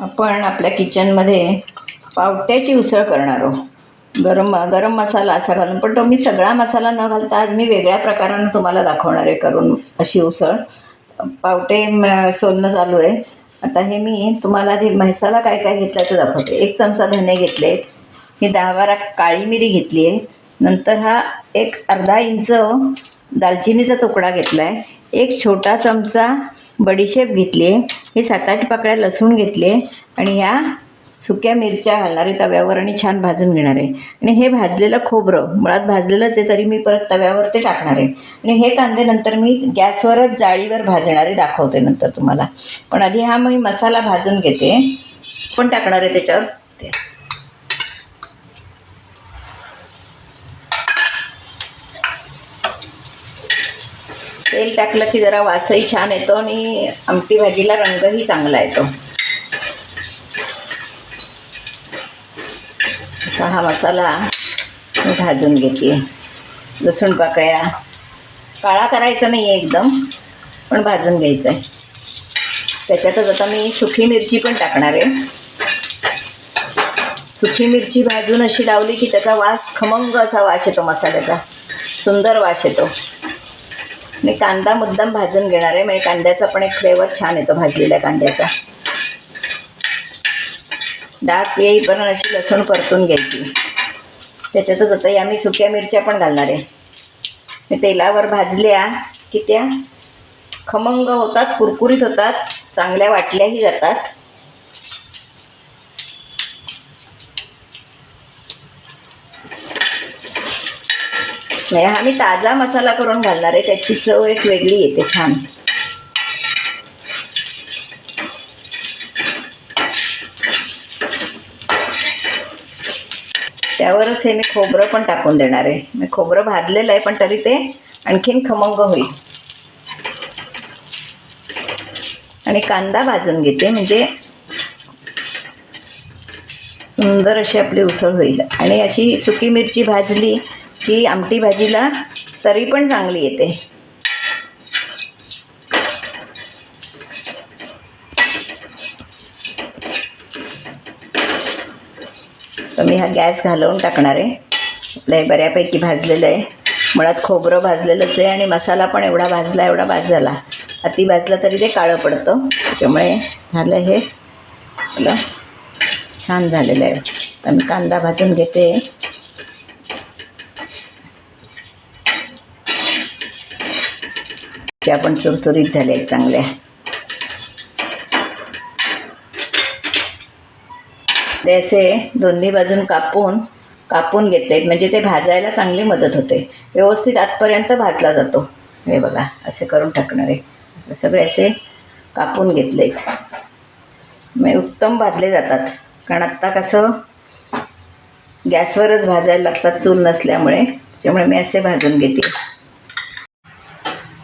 आपण आपल्या किचनमध्ये पावट्याची उसळ करणार आहोत. गरम गरम मसाला असा घालून. पण तो मी सगळा मसाला न घालता आज मी वेगळ्या प्रकारानं तुम्हाला दाखवणार आहे करून अशी उसळ. पावटे म- सोलणं चालू आहे. आता हे मी तुम्हाला जे मसाला काय काय घेतला तो दाखवते. एक चमचा धने घेतलेत ही दहा बारा काळी मिरी घेतली आहे. नंतर हा एक अर्धा इंच दालचिनीचा तुकडा घेतला आहे एक छोटा चमचा बडीशेप घेतली हे सात आठ पाकळ्या लसूण घेतले आणि ह्या सुक्या मिरच्या घालणारे तव्यावर आणि छान भाजून घेणार आहे. आणि हे भाजलेलं खोबरं मुळात भाजलेलंच आहे तरी मी परत तव्यावर ते टाकणार आहे. आणि हे कांदे नंतर मी गॅसवरच जाळीवर भाजणारे दाखवते नंतर तुम्हाला. पण आधी हा मी मसाला भाजून घेते. पण टाकणार आहे त्याच्यावर ते तेल टाकलं की जरा वासही छान येतो आणि आमटी भाजीला रंगही चांगला येतो. असा हा मसाला भाजून घेते. लसूण पाकळ्या. काळा करायचा नाही आहे एकदम पण भाजून घ्यायचं आहे त्याच्यातच आता मी सुखी मिरची पण टाकणार आहे. सुखी मिरची भाजून अशी लावली की त्याचा वास खमंग असा वास येतो मसाल्याचा. सुंदर वास येतो. आणि कांदा मुद्दाम भाजून घेणार आहे. म्हणजे कांद्याचा पण एक फ्लेवर छान येतो भाजलेल्या कांद्याचा. डाळ येईपर्यंत अशी लसूण परतून घ्यायची. त्याच्यातच आता या मी सुक्या मिरच्या पण घालणार आहे. मी तेलावर भाजल्या की त्या खमंग होतात कुरकुरीत होतात चांगल्या वाटल्याही जातात. नाही हा मी ताजा मसाला करून घालणार आहे त्याची चव एक वेगळी येते छान. त्यावरच हे मी खोबरं पण टाकून देणार आहे. मी खोबरं भाजलेलं आहे पण तरी ते आणखीन खमंग होईल. आणि कांदा भाजून घेते म्हणजे सुंदर अशी आपली उसळ होईल. आणि अशी सुकी मिरची भाजली ही आमटी भाजीला तरी पण चांगली येते. तर मी हा गॅस घालवून टाकणार आहे. आपलं हे बऱ्यापैकी भाजलेलं आहे. मुळात खोबरं भाजलेलंच आहे आणि मसाला पण एवढा भाजला एवढा भाजला. अति भाजला तरी ते काळं पडतं. त्याच्यामुळे झालं हे. आपलं छान झालेलं आहे. तर मी कांदा भाजून घेते. त्या पण चुरचुरीत झाल्या आहेत चांगल्या ते असे दोन्ही बाजून कापून कापून घेतले म्हणजे ते भाजायला चांगली मदत होते. व्यवस्थित आतपर्यंत भाजला जातो. हे बघा असे करून टाकणार. आहे सगळे असे कापून घेतलेत. मग उत्तम भाजले जातात. कारण आत्ता कसं गॅसवरच भाजायला लागतात चूल नसल्यामुळे. त्यामुळे मी असे भाजून घेते.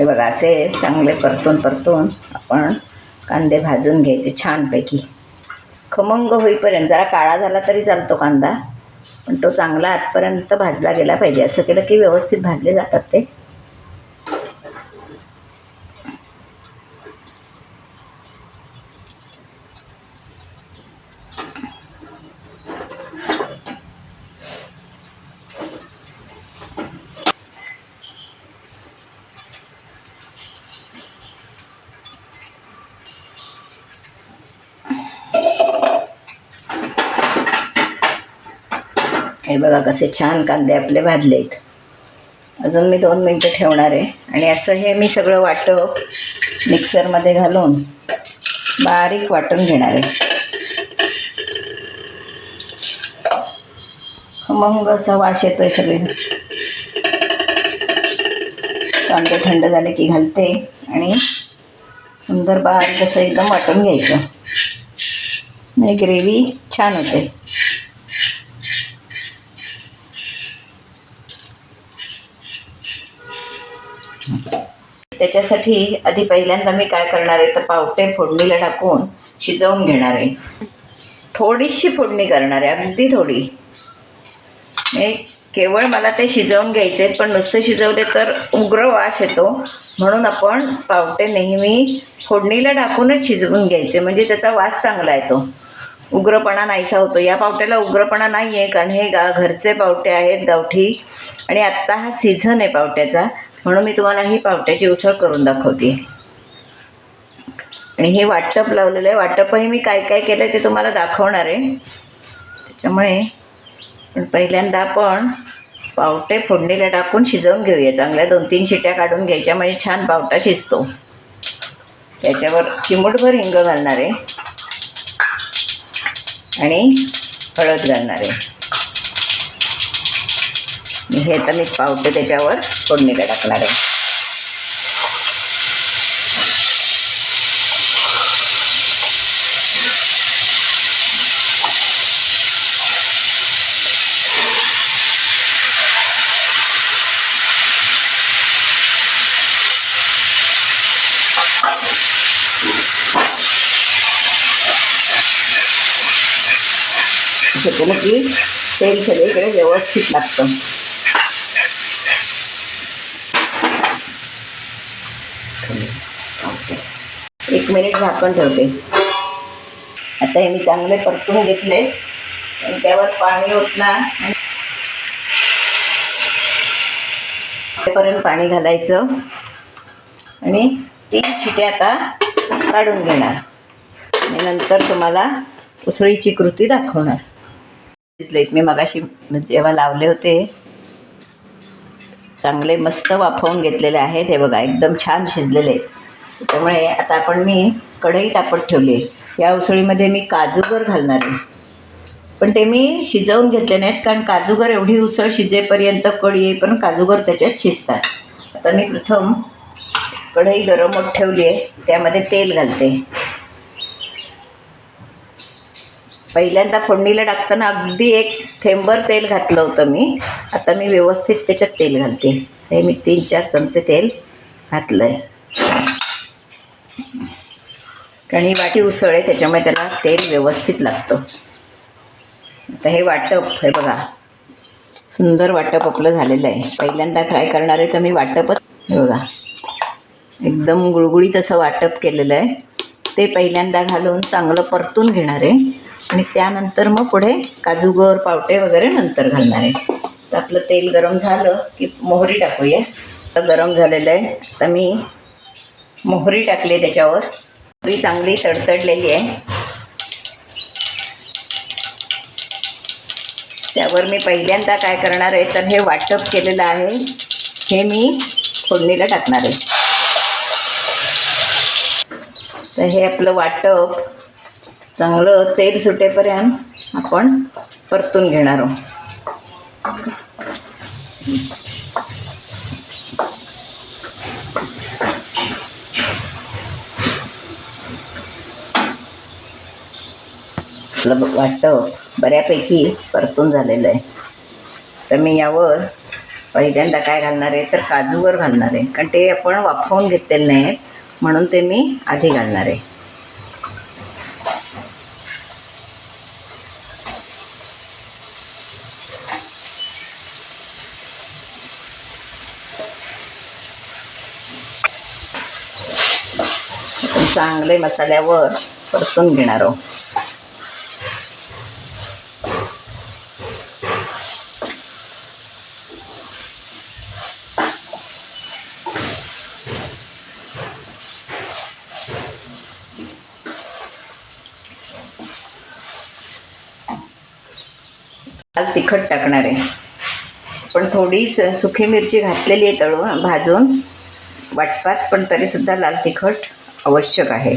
हे बघा असे चांगले परतून परतून आपण कांदे भाजून घ्यायचे छानपैकी. खमंग होईपर्यंत जरा काळा झाला तरी चालतो कांदा पण तो चांगला आतपर्यंत भाजला गेला पाहिजे. असं केलं की व्यवस्थित भाजले जातात ते. हे बघा कसे छान कांदे आपले भाजले आहेत अजून मी दोन मिनटं ठेवणार आहे. आणि असं हे मी सगळं वाटप मिक्सरमध्ये घालून बारीक वाटून घेणार आहे. मग असा वास आहे सगळे कांदे थंड झाले की घालते आणि सुंदर बारीक असं एकदम वाटून घ्यायचं. म्हणजे ग्रेव्ही छान होते. त्याच्यासाठी आधी पहिल्यांदा मी काय करणार आहे तर पावटे फोडणीला टाकून शिजवून घेणार आहे. थोडीशी फोडणी करणार आहे अगदी थोडी. केवळ मला ते शिजवून घ्यायचे आहेत पण नुसते शिजवले तर उग्र वास येतो. म्हणून आपण पावटे नेहमी फोडणीला टाकूनच शिजवून घ्यायचे म्हणजे त्याचा वास चांगला येतो. उग्रपणा नाहीसा होतो. या पावट्याला उग्रपणा नाही आहे कारण हे गा घरचे पावटे आहेत गावठी. आणि आत्ता हा सीझन आहे पावट्याचा. म्हणून मी तुम्हाला ही पावट्याची उसळ करून दाखवते. आणि हे वाटप लावलेलं आहे. वाटपही मी काय काय केलं आहे ते तुम्हाला दाखवणार आहे. त्याच्यामुळे पण पहिल्यांदा आपण पावटे फोडणीला टाकून शिजवून घेऊया. चांगल्या दोन तीन शिट्या काढून घ्यायच्या. म्हणजे छान पावटा शिजतो. त्याच्यावर चिमूटभर हिंग घालणार आहे. आणि हळद घालणार आहे. मी हे आता मी पावटे त्याच्यावर. फोडणीला टाकणार आहे? असं केलं की तेल सगळीकडे व्यवस्थित लागतं. एक मिनिट झाकण ठेवते. आता हे मी चांगले परतून घेतले. आणि त्यावर पाणी ओतणार. आणि पर्यंत पाणी घालायचं. आणि तीन शिट्या आता काढून घेणार. आणि नंतर तुम्हाला उसळीची कृती दाखवणार. शिजलेत मी मगाशी म्हणजे जेव्हा लावले होते चांगले मस्त वाफवून घेतलेले आहेत. हे बघा एकदम छान शिजलेले आहेत. त्याच्यामुळे आता आपण मी कढई तापत ठेवली आहे. या उसळीमध्ये मी काजूगर घालणार आहे. पण ते मी शिजवून घेतले नाहीत कारण काजूगर एवढी उसळ शिजेपर्यंत कढी पण काजूगर त्याच्यात शिजतात. आता मी प्रथम कढई गरम होत ठेवली आहे त्यामध्ये तेल घालते. पहिल्यांदा फोडणीला टाकताना अगदी एक थेंबर तेल घातलं होतं मी. आता मी व्यवस्थित त्याच्यात तेल घालते. हे मी तीन चार चमचे तेल घातलं आहे कारण ही वाटी उसळ आहे त्याच्यामुळे त्याला तेल व्यवस्थित लागतं. आता हे वाटप हे बघा. सुंदर वाटप आपलं झालेलं आहे. पहिल्यांदा फ्राय करणार आहे तर मी वाटपच हे बघा. एकदम गुळगुळीत असं वाटप केलेलं आहे. ते पहिल्यांदा घालून चांगलं परतून घेणार आहे. आणि त्यानंतर मग पुढे काजूगर पावटे वगैरे नंतर घालणार आहे. तर आपलं तेल गरम झालं की मोहरी टाकूया. तर गरम झालेलं आहे. तर मी मोहरी टाकली आहे त्याच्यावर. मोहरी चांगली तडतडलेली आहे. त्यावर मी पहिल्यांदा काय करणार आहे तर हे वाटप केलेलं आहे. हे मी फोडणीला टाकणार आहे. तर हे आपलं वाटप. चांगलं तेल सुटेपर्यंत आपण परतून घेणार आहोत. आपलं वाटतं बऱ्यापैकी परतून झालेलं आहे. तर मी यावर पहिल्यांदा काय घालणार आहे तर काजूवर घालणार आहे. कारण ते आपण वाफवून घेतलेले नाही आहेत म्हणून ते मी आधी घालणार आहे. चांगले मसाल्यावर परतून घेणार आहोत. लाल तिखट टाकणार आहे. पण थोडी स सुखी मिरची घातलेली आहे तळून भाजून. वाटपात पण तरीसुद्धा लाल तिखट आवश्यक आहे.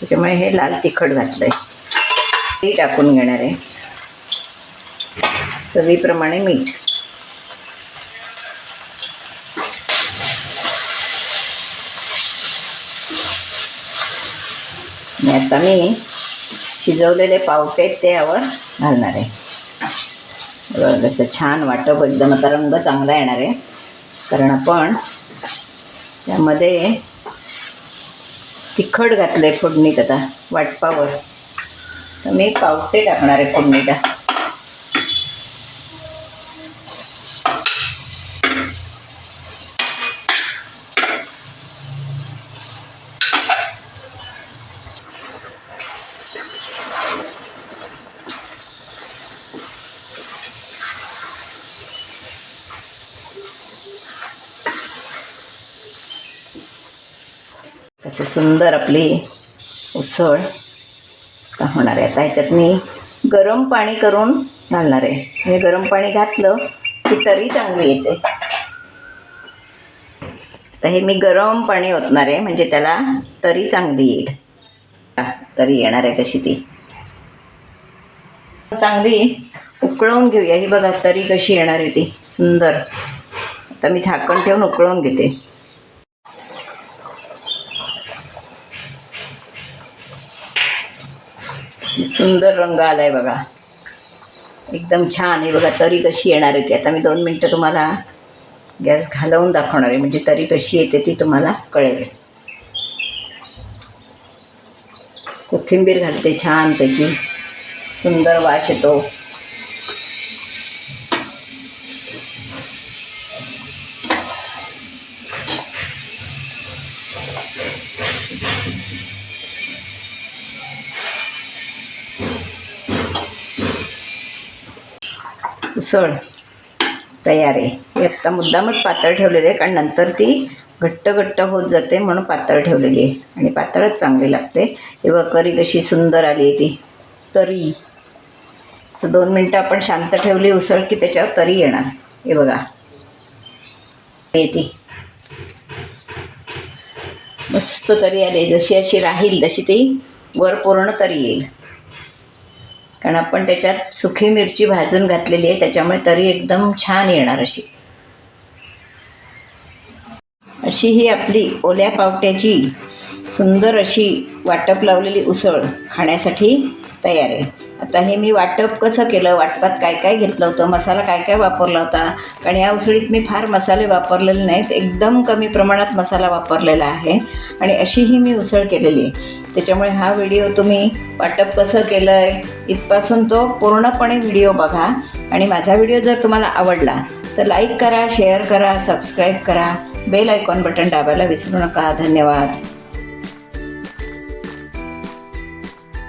त्याच्यामुळे हे लाल तिखट घातलं आहे ते टाकून घेणार आहे. चवीप्रमाणे मीठ. आणि आता मी शिजवलेले पावटे त्यावर ते घालणार आहे. बरं कसं छान वाटप एकदम आता रंग चांगला येणार आहे. कारण आपण त्यामध्ये तिखट घातलं आहे फोडणीत आता वाटपावर. तर मी पावटे टाकणार आहे फोडणीला. असं सुंदर आपली उसळ का होणार आहे. आता ह्याच्यात मी गरम पाणी करून घालणार आहे. म्हणजे गरम पाणी घातलं की तरी चांगली येते. तर हे मी गरम पाणी ओतणार आहे म्हणजे त्याला तरी चांगली येईल. तरी येणार आहे कशी ती. चांगली उकळवून घेऊया. ही बघा तरी कशी येणार आहे ती. सुंदर. आता मी झाकण ठेवून उकळवून घेते. सुंदर रंग आला आहे बघा. एकदम छान आहे बघा तरी कशी येणार आहे ती. आता मी दोन मिनटं तुम्हाला गॅस घालवून दाखवणार आहे. म्हणजे तरी कशी येते ती तुम्हाला कळेल. कोथिंबीर घालते छानपैकी. सुंदर वास येतो. उसळ तयार आहे. हे आत्ता मुद्दामच पातळ ठेवलेली आहे कारण नंतर ती घट्ट घट्ट होत जाते म्हणून पातळ ठेवलेली आहे. आणि पातळच चांगली लागते. तेव्हा करी कशी सुंदर आली आहे ती. तरी. असं दोन मिनटं आपण शांत ठेवली उसळ की त्याच्यावर तरी येणार. हे बघा. ती. मस्त तरी आली जशी अशी राहील तशी ती वर पूर्ण तरी येईल. कारण आपण त्याच्यात सुखी मिरची भाजून घातलेली आहे त्याच्यामुळे तरी एकदम छान येणार अशी. अशी ही आपली ओल्या पावट्याची सुंदर अशी वाटप लावलेली उसळ खाण्यासाठी तयार आहे. आता हे मी वाटप कसं केलं? वाटपात काय काय घेतलं होतं? मसाला काय काय वापरला होता? कारण या उसळीत मी फार मसाले वापरलेले नाहीत. एकदम कमी प्रमाणात मसाला वापरलेला आहे. आणि अशीही मी उसळ केलेली आहे. त्याच्यामुळे हा व्हिडिओ तुम्ही वाटप कसं केलं आहे इथपासून तो पूर्णपणे व्हिडिओ बघा. आणि माझा व्हिडिओ जर तुम्हाला आवडला तर लाईक करा शेअर करा सबस्क्राईब करा. बेल आयकॉन बटन दाबायला विसरू नका. धन्यवाद.